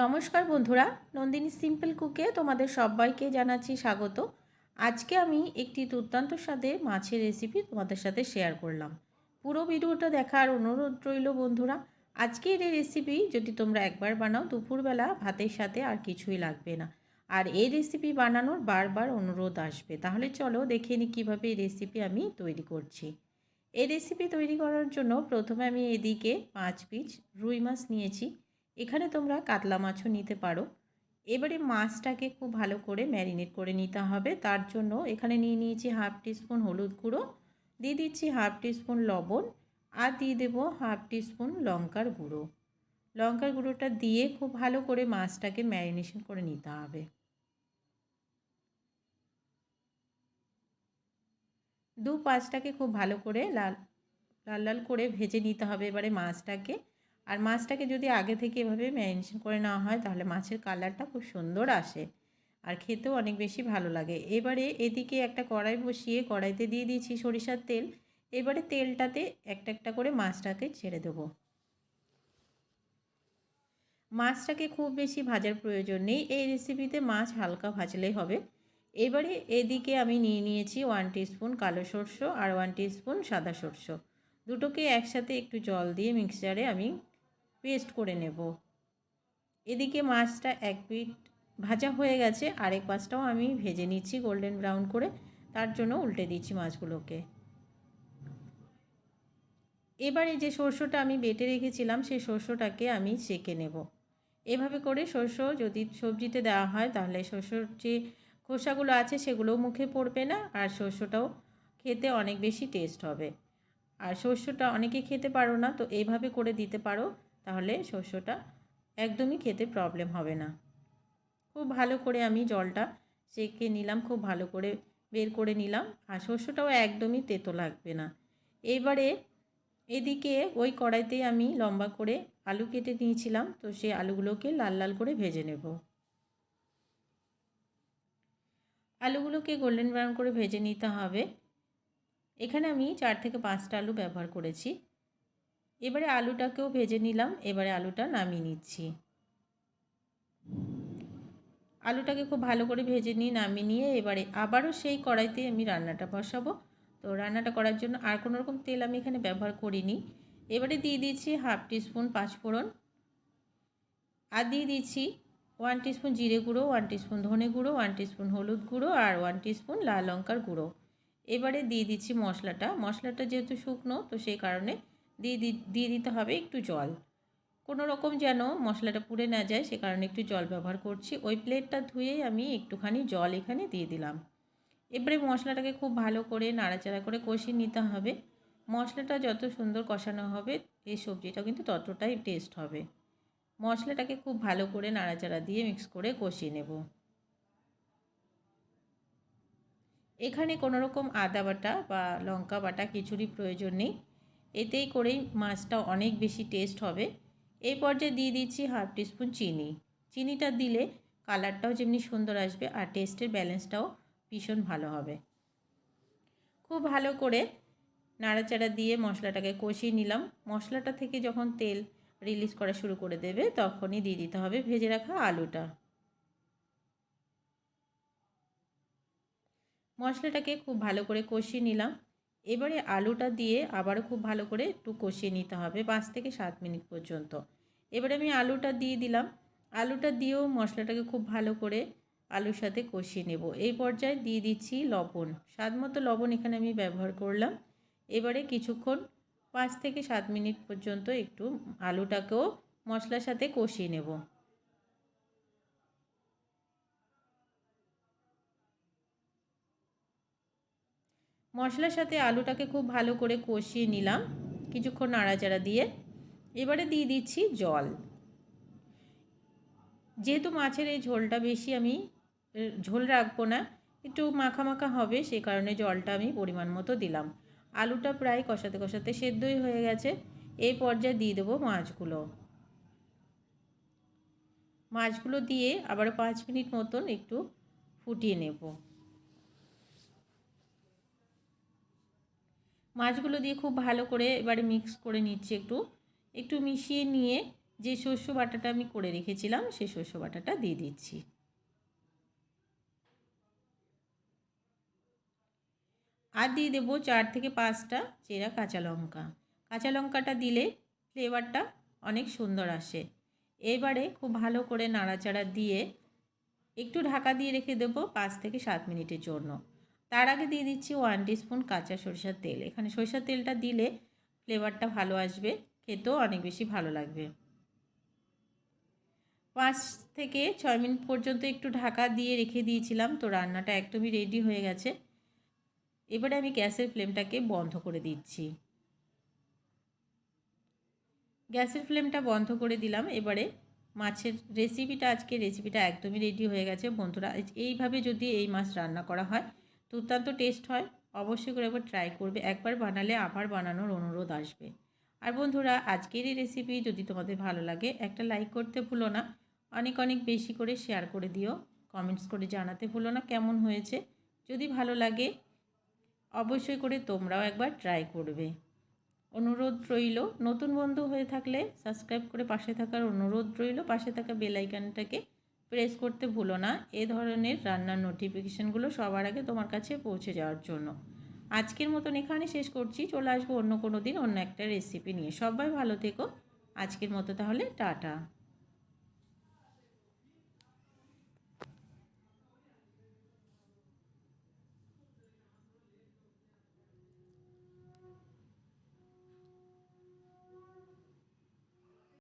নমস্কার বন্ধুরা, নন্দিনী সিম্পল কুকে তোমাদের সবাইকে জানাচ্ছি স্বাগত। আজকে আমি একটি দুর্দান্ত স্বাদে মাছের রেসিপি তোমাদের সাথে শেয়ার করলাম। পুরো ভিডিওটা দেখার অনুরোধ রইল বন্ধুরা, আজকের এই রেসিপি যদি তোমরা একবার বানাও, দুপুরবেলা ভাতের সাথে আর কিছুই লাগবে না। আর এই রেসিপি বানানোর বারবার অনুরোধ আসবে। তাহলে চলো দেখে নিই কীভাবে এই রেসিপি আমি তৈরি করছি। এই রেসিপি তৈরি করার জন্য প্রথমে আমি এদিকে পাঁচ পিস রুই মাছ নিয়েছি। এখানে তোমরা কাতলা মাছও নিতে পারো। এবারে মাছটাকে খুব ভালো করে ম্যারিনেট করে নিতে হবে। তার জন্য এখানে নিয়ে নিয়েছি হাফ টিস্পুন হলুদ গুঁড়ো, দিয়ে দিচ্ছি হাফ টিস্পুন লবণ, আর দিয়ে দেবো হাফ টিস্পুন লঙ্কার গুঁড়ো। লঙ্কার গুঁড়োটা দিয়ে খুব ভালো করে মাছটাকে ম্যারিনেশন করে নিতে হবে। দু পাঁচটাকে খুব ভালো করে লাল লাল লাল করে ভেজে নিতে হবে। এবারে মাছটাকে আর মাছটাকে যদি আগে থেকে এভাবে ম্যারিনেশন করে নেওয়া হয়, তাহলে মাছের কালারটা খুব সুন্দর আসে আর খেতেও অনেক বেশি ভালো লাগে। এবারে এদিকে একটা কড়াই বসিয়ে কড়াইতে দিয়ে দিয়েছি সরিষার তেল। এবারে তেলটাতে একটা একটা করে মাছটাকে ছেড়ে দেবো। মাছটাকে খুব বেশি ভাজার প্রয়োজন নেই। এই রেসিপিতে মাছ হালকা ভাজলেই হবে। এবারে এদিকে আমি নিয়ে নিয়েছি ওয়ান টিস্পুন কালো সর্ষ আর ওয়ান টিস্পুন সাদা সর্ষ। দুটোকে একসাথে একটু জল দিয়ে মিক্সচারে আমি পেস্ট করে নেব। এদিকে মাছটা এক পিট ভাজা হয়ে গেছে, আরেক পাশটাও আমি ভেজে নিচ্ছি গোল্ডেন ব্রাউন করে, তার জন্য উল্টে দিচ্ছি মাছগুলোকে। এবারে যে সর্ষটা আমি বেটে রেখেছিলাম, সেই সর্ষটাকে আমি সেঁকে নেব। এভাবে করে শস্য যদি সবজিতে দেওয়া হয়, তাহলে শস্যর যে খোসাগুলো আছে, সেগুলোও মুখে পড়বে না, আর শস্যটাও খেতে অনেক বেশি টেস্ট হবে। আর শস্যটা অনেকে খেতে পারো না, তো এইভাবে করে দিতে পারো। তাহলে শস্যটা একদমই খেতে প্রবলেম হবে না। খুব ভালো করে আমি জলটা সেঁকে নিলাম, খুব ভালো করে বের করে নিলাম আর শস্যটাও একদমই তেতো লাগবে না। এবারে এদিকে ওই কড়াইতেই আমি লম্বা করে আলু কেটে নিয়েছিলাম, তো সেই আলুগুলোকে লাল লাল করে ভেজে নেব। আলুগুলোকে গোল্ডেন ব্রাউন করে ভেজে নিতে হবে। এখানে আমি চার থেকে পাঁচটা আলু ব্যবহার করেছি। এবারে আলুটাকেও ভেজে নিলাম, এবারে আলুটা নামিয়ে নিচ্ছি। আলুটাকে খুব ভালো করে ভেজে নিয়ে নামিয়ে নিয়ে এবারে আবারও সেই কড়াইতে আমি রান্নাটা বসাবো। তো রান্নাটা করার জন্য আর কোনো রকম তেল আমি এখানে ব্যবহার করিনি। এবারে দিয়ে দিচ্ছি হাফ টিস্পুন পাঁচফোড়ন। আর দিয়ে দিচ্ছি ওয়ান টিস্পুন জিরে গুঁড়ো, ওয়ান টিস্পুন ধনে গুঁড়ো, ওয়ান টিস্পুন হলুদ গুঁড়ো আর ওয়ান টিস্পুন লাল লঙ্কার গুঁড়ো। এবারে দিয়ে দিচ্ছি মশলাটা। মশলাটা যেহেতু শুকনো, তো সেই কারণে দিয়ে দিয়ে দিতে হবে একটু জল। কোনো রকম যেন মশলাটা পুড়ে না যায়, সে কারণে একটু জল ব্যবহার করছি। ওই প্লেটটা ধুয়েই আমি একটুখানি জল এখানে দিয়ে দিলাম। এবারে মশলাটাকে খুব ভালো করে নাড়াচাড়া করে কষিয়ে নিতে হবে। মশলাটা যত সুন্দর কষানো হবে, এই সবজিটা কিন্তু ততটাই টেস্ট হবে। মশলাটাকে খুব ভালো করে নাড়াচাড়া দিয়ে মিক্স করে কষিয়ে নেব। এখানে কোনো রকম আদা বাটা বা লঙ্কা বাটা কিছুরই প্রয়োজন নেই। এতেই করেই মাছটা অনেক বেশি টেস্ট হবে। এই পর্যায়ে দিয়ে দিচ্ছি হাফ টিস্পুন চিনি। চিনিটা দিলে কালারটাও যেমনি সুন্দর আসবে আর টেস্টের ব্যালেন্সটাও ভীষণ ভালো হবে। খুব ভালো করে নাড়াচাড়া দিয়ে মশলাটাকে কষিয়ে নিলাম। মশলাটা থেকে যখন তেল রিলিজ করা শুরু করে দেবে তখনই দিয়ে দিতে হবে ভেজে রাখা আলুটা। মশলাটাকে খুব ভালো করে কষিয়ে নিলাম। এবারে আলুটা দিয়ে আবারও খুব ভালো করে একটু কষিয়ে নিতে হবে পাঁচ থেকে সাত মিনিট পর্যন্ত। এবারে আমি আলুটা দিয়ে দিলাম। আলুটা দিয়েও মশলাটাকে খুব ভালো করে আলুর সাথে কষিয়ে নেব। এই পর্যায়ে দিয়ে দিচ্ছি লবণ। স্বাদ মতো লবণ এখানে আমি ব্যবহার করলাম। এবারে কিছুক্ষণ পাঁচ থেকে সাত মিনিট পর্যন্ত একটু আলুটাকেও মশলার সাথে কষিয়ে নেব। মশলার সাথে আলুটাকে খুব ভালো করে কষিয়ে নিলাম কিছুক্ষণ নাড়াচাড়া দিয়ে। এবারে দিয়ে দিচ্ছি জল। যেহেতু মাছের এই ঝোলটা বেশি আমি ঝোল রাখব না, একটু মাখা মাখা হবে, সে কারণে জলটা আমি পরিমাণ মতো দিলাম। আলুটা প্রায় কষাতে কষাতে সেদ্ধই হয়ে গেছে। এই পর্যায়ে দিয়ে দেবো মাছগুলো। মাছগুলো দিয়ে আবার পাঁচ মিনিট মতন একটু ফুটিয়ে নেব। মাছগুলো দিয়ে খুব ভালো করে এবারে মিক্স করে নিচ্ছি একটু। একটু মিশিয়ে নিয়ে যে শস্য বাটাটা আমি করে রেখেছিলাম সেই শস্য বাটাটা দিয়ে দিচ্ছি। আর দিয়ে দেবো চার থেকে পাঁচটা চেরা কাঁচা লঙ্কা। কাঁচা লঙ্কাটা দিলে ফ্লেভারটা অনেক সুন্দর আসে। এবারে খুব ভালো করে নাড়াচাড়া দিয়ে একটু ঢাকা দিয়ে রেখে দেবো পাঁচ থেকে সাত মিনিটের জন্য। তার আগে দিয়ে দিচ্ছি ওয়ান টিস্পুন কাঁচা সরিষার তেল। এখানে সরিষার তেলটা দিলে ফ্লেভারটা ভালো আসবে, খেতেও অনেক বেশি ভালো লাগবে। পাঁচ থেকে ছয় মিনিট পর্যন্ত একটু ঢাকা দিয়ে রেখে দিয়েছিলাম, তো রান্নাটা একদমই রেডি হয়ে গেছে। এবারে আমি গ্যাসের ফ্লেমটাকে বন্ধ করে দিচ্ছি। গ্যাসের ফ্লেমটা বন্ধ করে দিলাম, এবারে মাছের রেসিপিটা আজকে রেসিপিটা একদমই রেডি হয়ে গেছে। বন্ধুরা, এইভাবে যদি এই মাছ রান্না করা হয় দুর্দান্ত টেস্ট হয়। অবশ্যই করে একবার ট্রাই করবে। একবার বানালে আবার বানানোর অনুরোধ আসবে। আর বন্ধুরা, আজকের এই রেসিপি যদি তোমাদের ভালো লাগে, একটা লাইক করতে ভুলো না। অনেক অনেক বেশি করে শেয়ার করে দিও। কমেন্টস করে জানাতে ভুলো না কেমন হয়েছে। যদি ভালো লাগে, অবশ্যই করে তোমরাও একবার ট্রাই করবে। অনুরোধ রইল, নতুন বন্ধু হয়ে থাকলে সাবস্ক্রাইব করে পাশে থাকার অনুরোধ রইল। পাশে থাকা বেল আইকনটাকে প্রেস করতে ভুলো না। এ ধরনের রান্নার নোটিফিকেশানগুলো সবার আগে তোমার কাছে পৌঁছে যাওয়ার জন্য। আজকের মতন এখানে শেষ করছি। চলে আসব অন্য কোনো দিন অন্য একটা রেসিপি নিয়ে। সবাই ভালো থেকো। আজকের মতো তাহলে, টাটা।